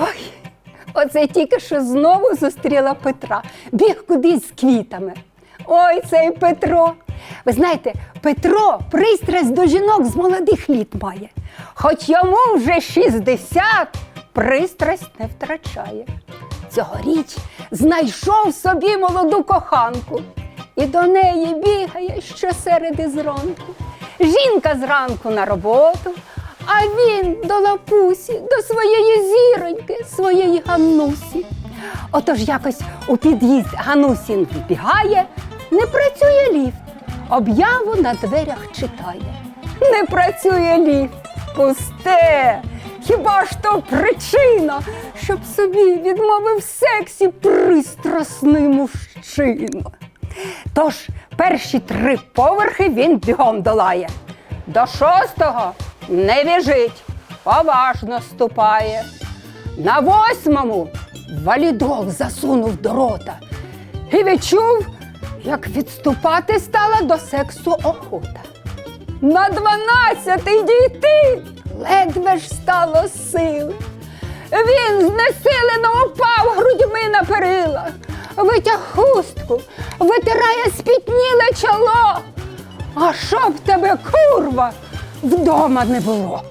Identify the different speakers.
Speaker 1: Ой, оце тільки що знову зустріла Петра. Біг кудись з квітами. Ой, цей Петро. Ви знаєте, Петро пристрасть до жінок з молодих літ має. Хоч йому вже 60, пристрасть не втрачає. Цьогоріч знайшов собі молоду коханку і до неї бігає щосереди зранку. Жінка зранку на роботу, а він до лапусі, до своєї зіроньки, своєї Ганнусі. Отож якось у під'їзд Ганусін вбігає, не працює ліфт, об'яву на дверях читає. Не працює ліфт, пусте. Хіба ж то причина, щоб собі відмовив сексі пристрасний мужчина? Тож перші три поверхи він бігом долає. До шостого не біжить, поважно ступає. На восьмому валідол засунув до рота і відчув, як відступати стала до сексу охота. На дванадцятий дійти ледве ж стало сили. Він знесилено упав грудьми на перила, витяг хустку, витирає спітніле чоло. А щоб тебе, курва, вдома не було.